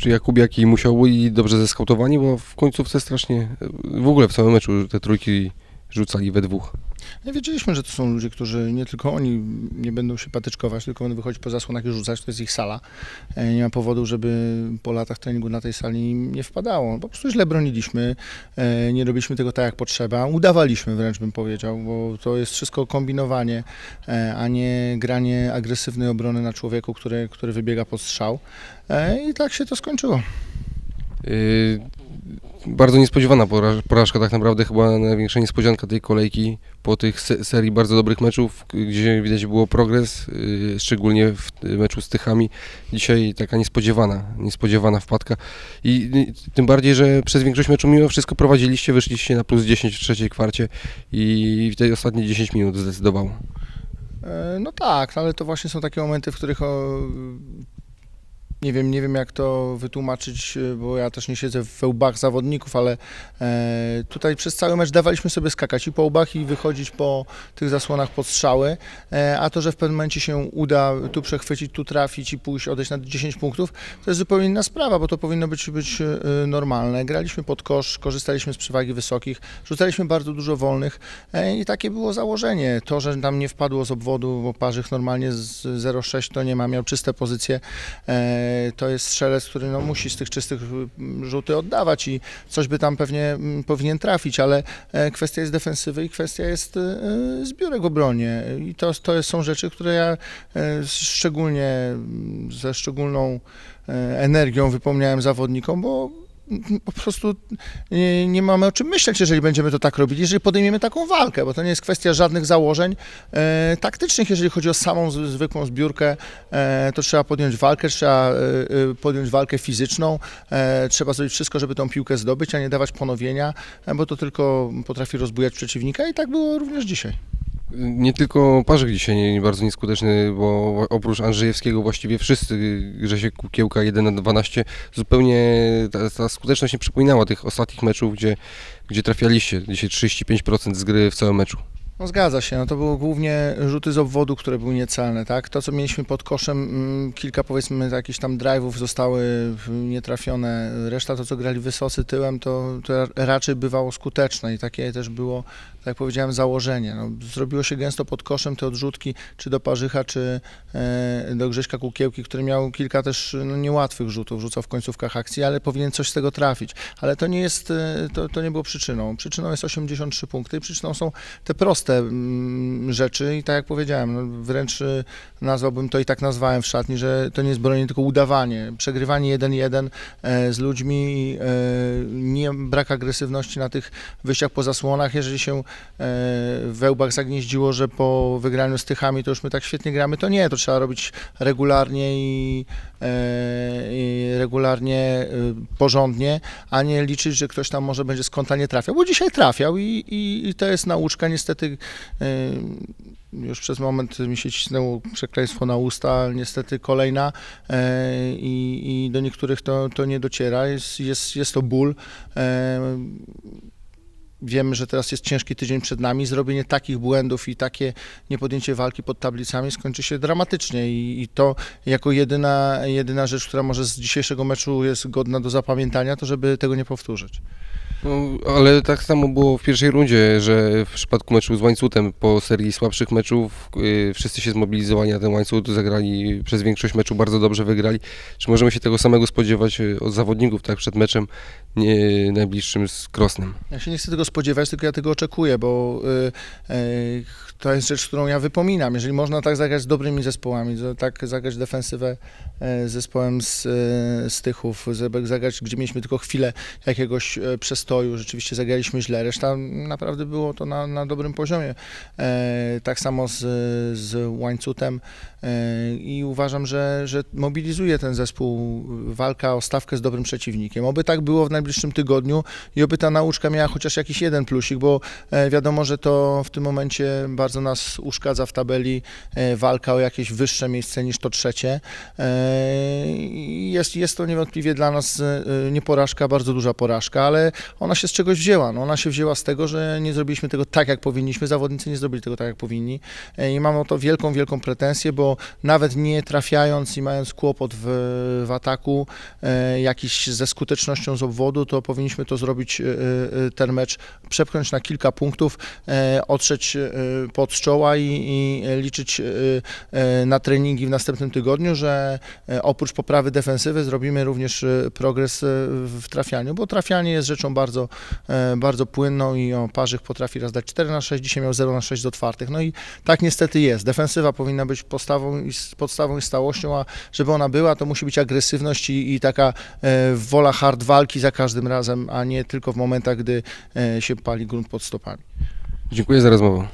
Czy Jakubiaki musiał być dobrze zeskautowani, bo w końcówce strasznie, w ogóle w całym meczu te trójki rzucali we dwóch. No wiedzieliśmy, że to są ludzie, którzy nie tylko oni nie będą się patyczkować, tylko będą wychodzić po zasłonach i rzucać, to jest ich sala. E, Nie ma powodu, żeby po latach treningu na tej sali nie wpadało. Po prostu źle broniliśmy, e, nie robiliśmy tego tak jak potrzeba, udawaliśmy wręcz bym powiedział, bo to jest wszystko kombinowanie, e, a nie granie agresywnej obrony na człowieku, który, który wybiega pod strzał. I tak się to skończyło. Yy, Bardzo niespodziewana pora- porażka, tak naprawdę chyba największa niespodzianka tej kolejki po tych se- serii bardzo dobrych meczów, gdzie widać było progres, yy, szczególnie w meczu z Tychami. Dzisiaj taka niespodziewana, niespodziewana wpadka i tym bardziej, że przez większość meczu mimo wszystko prowadziliście, wyszliście na plus 10 w trzeciej kwarcie i w tej ostatnie 10 minut zdecydowało. E, No tak, ale to właśnie są takie momenty, w których nie wiem, nie wiem jak to wytłumaczyć, e, bo ja też nie siedzę w łbach zawodników, ale e, tutaj przez cały mecz dawaliśmy sobie skakać i po łbach i wychodzić po tych zasłonach pod strzały, e, a to, że w pewnym momencie się uda tu przechwycić, tu trafić i pójść, odejść na 10 punktów, to jest zupełnie inna sprawa, bo to powinno być, być normalne. Graliśmy pod kosz, korzystaliśmy z przewagi wysokich, rzucaliśmy bardzo dużo wolnych i takie było założenie. To, że nam nie wpadło z obwodu, bo Parzych normalnie z 0,6 to nie ma, miał czyste pozycje, to jest strzelec, który no, musi z tych czystych mm, rzuty oddawać i coś by tam pewnie mm, powinien trafić, ale e, kwestia jest defensywy i kwestia jest e, zbiórek w obronie. I to, to są rzeczy, które ja e, szczególnie mm, ze szczególną e, energią wypomniałem zawodnikom, bo po prostu nie, nie mamy o czym myśleć, jeżeli będziemy to tak robili, jeżeli podejmiemy taką walkę, bo to nie jest kwestia żadnych założeń e, taktycznych, jeżeli chodzi o samą z, zwykłą zbiórkę, e, to trzeba podjąć walkę, trzeba e, e, podjąć walkę fizyczną, e, trzeba zrobić wszystko, żeby tą piłkę zdobyć, a nie dawać ponowienia, e, bo to tylko potrafi rozbujać przeciwnika i tak było również dzisiaj. Nie tylko Parzyk dzisiaj nie, nie bardzo nieskuteczny, bo oprócz Andrzejewskiego właściwie wszyscy, Grzesiek Kukiełka 1 na 12, zupełnie ta, ta skuteczność nie przypominała tych ostatnich meczów, gdzie, gdzie trafialiście. Dzisiaj 35% z gry w całym meczu. No zgadza się, no to były głównie rzuty z obwodu, które były niecelne, tak? To, co mieliśmy pod koszem, mm, kilka powiedzmy jakichś tam drive'ów zostały nietrafione, reszta to, co grali wysocy tyłem, to, to raczej bywało skuteczne i takie też było, tak jak powiedziałem, założenie. No, zrobiło się gęsto pod koszem te odrzutki, czy do Parzycha, czy e, do Grześka Kukiełki, który miał kilka też no, niełatwych rzutów, rzucał w końcówkach akcji, ale powinien coś z tego trafić. Ale to nie jest, e, to, to nie było przyczyną. Przyczyną jest 83 punkty przyczyną są te proste mm, rzeczy i tak jak powiedziałem, no, wręcz y, nazwałbym to i tak nazwałem w szatni, że to nie jest bronienie, tylko udawanie, przegrywanie 1-1 e, z ludźmi, e, nie brak agresywności na tych wyjściach po zasłonach, jeżeli się e, w wełbach zagnieździło, że po wygraniu z Tychami to już my tak świetnie gramy, to nie, to trzeba robić regularnie i regularnie y, porządnie, a nie liczyć, że ktoś tam może będzie z kąta nie trafiał, bo dzisiaj trafiał i, i, i to jest nauczka. Niestety y, już przez moment mi się cisnęło przekleństwo na usta, niestety kolejna e, i, i do niektórych to, to nie dociera. Jest, jest, jest to ból. Wiemy, że teraz jest ciężki tydzień przed nami. Zrobienie takich błędów i takie niepodjęcie walki pod tablicami skończy się dramatycznie i, i to jako jedyna, jedyna rzecz, która może z dzisiejszego meczu jest godna do zapamiętania, to żeby tego nie powtórzyć. No, ale tak samo było w pierwszej rundzie, że w przypadku meczu z Łańcutem po serii słabszych meczów yy, wszyscy się zmobilizowali na ten łańcuch, zagrali przez większość meczu bardzo dobrze wygrali. Czy możemy się tego samego spodziewać yy, od zawodników tak przed meczem nie, najbliższym z Krosnem? Ja się nie chcę tego spodziewać, tylko ja tego oczekuję, bo y, y, to jest rzecz, którą ja wypominam. Jeżeli można tak zagrać z dobrymi zespołami, tak zagrać defensywę e, z zespołem z, e, z Tychów, zagrać, gdzie mieliśmy tylko chwilę jakiegoś e, przestoju, rzeczywiście zagraliśmy źle, reszta naprawdę było to na, na dobrym poziomie. E, Tak samo z, z Łańcutem e, i uważam, że, że mobilizuje ten zespół walka o stawkę z dobrym przeciwnikiem. Oby tak było w najbliższym tygodniu i oby ta nauczka miała chociaż jakiś jeden plusik, bo e, wiadomo, że to w tym momencie bardzo nas uszkadza w tabeli e, walka o jakieś wyższe miejsce niż to trzecie. E, Jest, jest to niewątpliwie dla nas e, nie porażka, bardzo duża porażka, ale ona się z czegoś wzięła. No, ona się wzięła z tego, że nie zrobiliśmy tego tak, jak powinniśmy. Zawodnicy nie zrobili tego tak, jak powinni. E, I mam o to wielką, wielką pretensję, bo nawet nie trafiając i mając kłopot w, w ataku e, jakiś ze skutecznością z obwodu, to powinniśmy to zrobić, e, e, ten mecz przepchnąć na kilka punktów, e, otrzeć e, pod czoła i, i liczyć e, e, na treningi w następnym tygodniu, że oprócz poprawy defensywy zrobimy również progres w trafianiu, bo trafianie jest rzeczą bardzo, e, bardzo płynną i o, Parzyk potrafi raz dać 4 na 6, dzisiaj miał 0 na 6 z otwartych. No i tak niestety jest. Defensywa powinna być podstawą i, podstawą i stałością, a żeby ona była, to musi być agresywność i, i taka e, wola hard walki za każdym razem, a nie tylko w momentach, gdy e, się pali grunt pod stopami. Dziękuję za rozmowę.